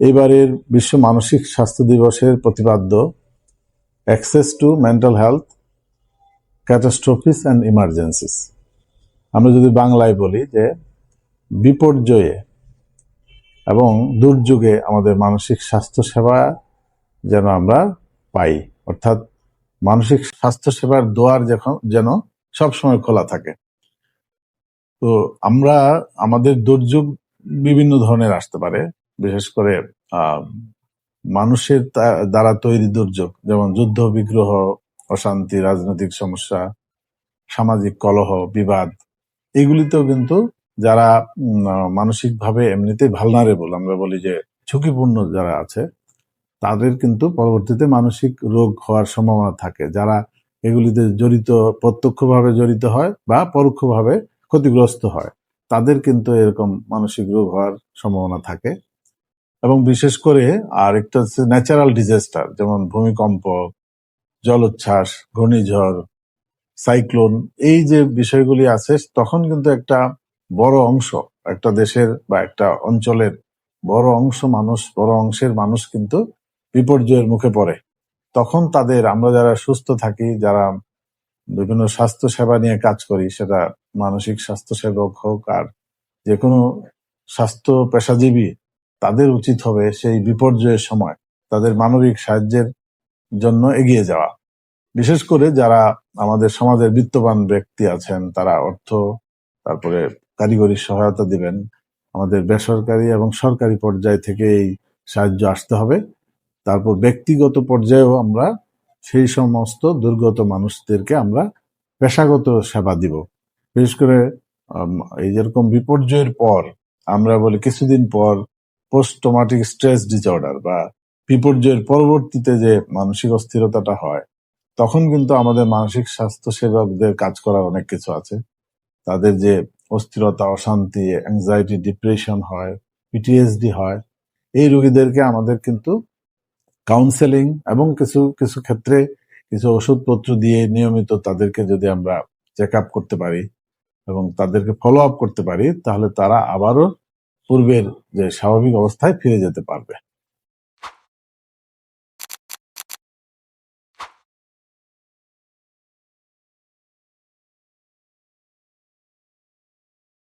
এইবারের বিশ্ব মানসিক স্বাস্থ্য দিবসের প্রতিপাদ্য access to mental health catastrophes and emergencies আমরা যদি বাংলায় বলি যে, বিপর্যয়ে এবং দুর্যোগে আমাদের মানসিক স্বাস্থ্য সেবা যেন আমরা পাই, অর্থাৎ মানসিক স্বাস্থ্য সেবার দোয়ার যখন, যেন সবসময় খোলা থাকে। তো আমরা, আমাদের দুর্যোগ বিভিন্ন ধরনের আসতে পারে। বিশেষ করে মানুষের দ্বারা তৈরি দুর্যোগ, যেমন যুদ্ধ, বিগ্রহ, অশান্তি, রাজনৈতিক সমস্যা, সামাজিক কলহ, বিবাদ, এগুলিতেও কিন্তু যারা মানসিকভাবে এমনিতেই ভালনারেবল আমরা বলি যে ঝুঁকিপূর্ণ যারা আছে, তাদের কিন্তু পরবর্তীতে মানসিক রোগ হওয়ার সম্ভাবনা থাকে। যারা এগুলিতে জড়িত, প্রত্যক্ষভাবে জড়িত হয় বা পরোক্ষভাবে ক্ষতিগ্রস্ত হয়, তাদের কিন্তু এরকম মানসিক রোগ হওয়ার সম্ভাবনা থাকে। এবং বিশেষ করে আর একটা হচ্ছে ন্যাচারাল ডিজাস্টার যেমন ভূমিকম্প, জলোচ্ছ্বাস, ঘূর্ণিঝড় সাইক্লোন এই যে বিষয়গুলি আছে, তখন কিন্তু একটা বড় অংশ একটা দেশের বা একটা অঞ্চলের বড় অংশ মানুষ, বড় অংশের মানুষ কিন্তু বিপর্যয়ের মুখে পড়ে। তখন তাদের আমরা যারা সুস্থ থাকি, যারা বিভিন্ন স্বাস্থ্য সেবা নিয়ে কাজ করি, সেটা মানসিক স্বাস্থ্য সেবক হোক আর যে কোনো স্বাস্থ্য পেশাজীবী তাদের উচিত হবে সেই বিপর্যয়ের সময় তাদের মানবিক সাহায্যের জন্য এগিয়ে যাওয়া। বিশেষ করে যারা আমাদের সমাজের বিত্তবান ব্যক্তি আছেন, তারা অর্থ, তারপরে কারিগরি সহায়তা দিবেন। আমাদের বেসরকারি এবং সরকারি পর্যায় থেকে এই সাহায্য আসতে হবে। তারপর ব্যক্তিগত পর্যায়েও আমরা সেই সমস্ত দুর্গত মানুষদেরকে আমরা পেশাগত সেবা দিব। বিশেষ করে এই যেরকম বিপর্যয়ের পর আমরা বলি কিছুদিন পর পোস্ট ট্রমাটিক স্ট্রেস ডিসঅর্ডার বা বিপর্যয়ের পরবর্তীতে যে মানসিক অস্থিরতাটা হয়, তখন কিন্তু আমাদের মানসিক স্বাস্থ্য সেবকদের কাজ করার অনেক কিছু আছে। তাদের যে অস্থিরতা, অশান্তি অ্যাংজাইটি ডিপ্রেশন হয় পিটিএসডি হয়, এই রোগীদেরকে আমাদের কিন্তু কাউন্সেলিং এবং কিছু কিছু ক্ষেত্রে কিছু ওষুধপত্র দিয়ে নিয়মিত তাদেরকে যদি আমরা চেক আপ করতে পারি এবং তাদেরকে ফলো আপ করতে পারি, তাহলে তারা আবারও পূর্বের যে স্বাভাবিক অবস্থায় ফিরে যেতে পারবে।